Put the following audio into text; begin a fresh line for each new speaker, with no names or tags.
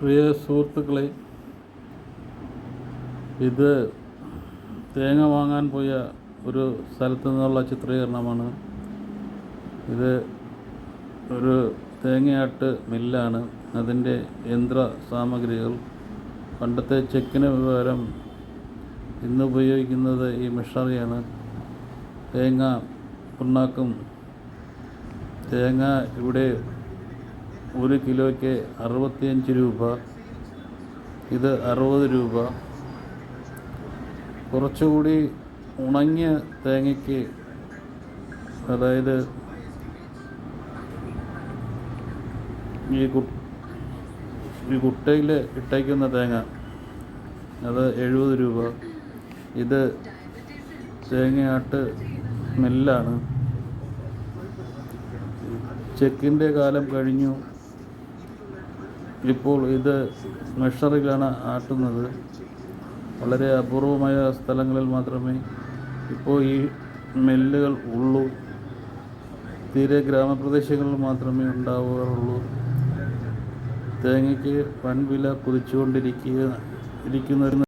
പ്രിയ സുഹൃത്തുക്കളെ ഇത് തേങ്ങ വാങ്ങാൻ പോയ ഒരു സ്ഥലത്ത് നിന്നുള്ള ചിത്രീകരണമാണ്. ഇത് ഒരു തേങ്ങയാട്ട് മില്ലാണ്. അതിന്റെ യന്ത്ര സാമഗ്രികൾ. പണ്ടത്തെ ചെക്കിന് പകരം ഇന്ന് ഉപയോഗിക്കുന്നത് ഈ മിഷറിയാണ് തേങ്ങ പിണ്ണാക്കും. തേങ്ങ ഇവിടെ ഒരു കിലോയ്ക്ക് അറുപത്തിയഞ്ച് രൂപ. ഇത് അറുപത് രൂപ. കുറച്ചുകൂടി ഉണങ്ങിയ തേങ്ങയ്ക്ക് അതായത് ഈ കു ഈ കുട്ടയിൽ ഇട്ടയ്ക്കുന്ന തേങ്ങ അത് എഴുപത് രൂപ. ഇത് തേങ്ങയാട്ട് നെല്ലാണ് ചെക്കിന്റെ കാലം കഴിഞ്ഞു. ഇപ്പോൾ ഇത് മെഷറിലാണ് ആട്ടുന്നത്. വളരെ അപൂർവമായ സ്ഥലങ്ങളിൽ മാത്രമേ ഇപ്പോൾ ഈ മെല്ലുകൾ ഉള്ളൂ. തീരെ ഗ്രാമപ്രദേശങ്ങളിൽ മാത്രമേ ഉണ്ടാവാറുള്ളൂ. തേങ്ങയ്ക്ക് വൻവില കുതിച്ചുകൊണ്ടിരിക്കുക ഇരിക്കുന്ന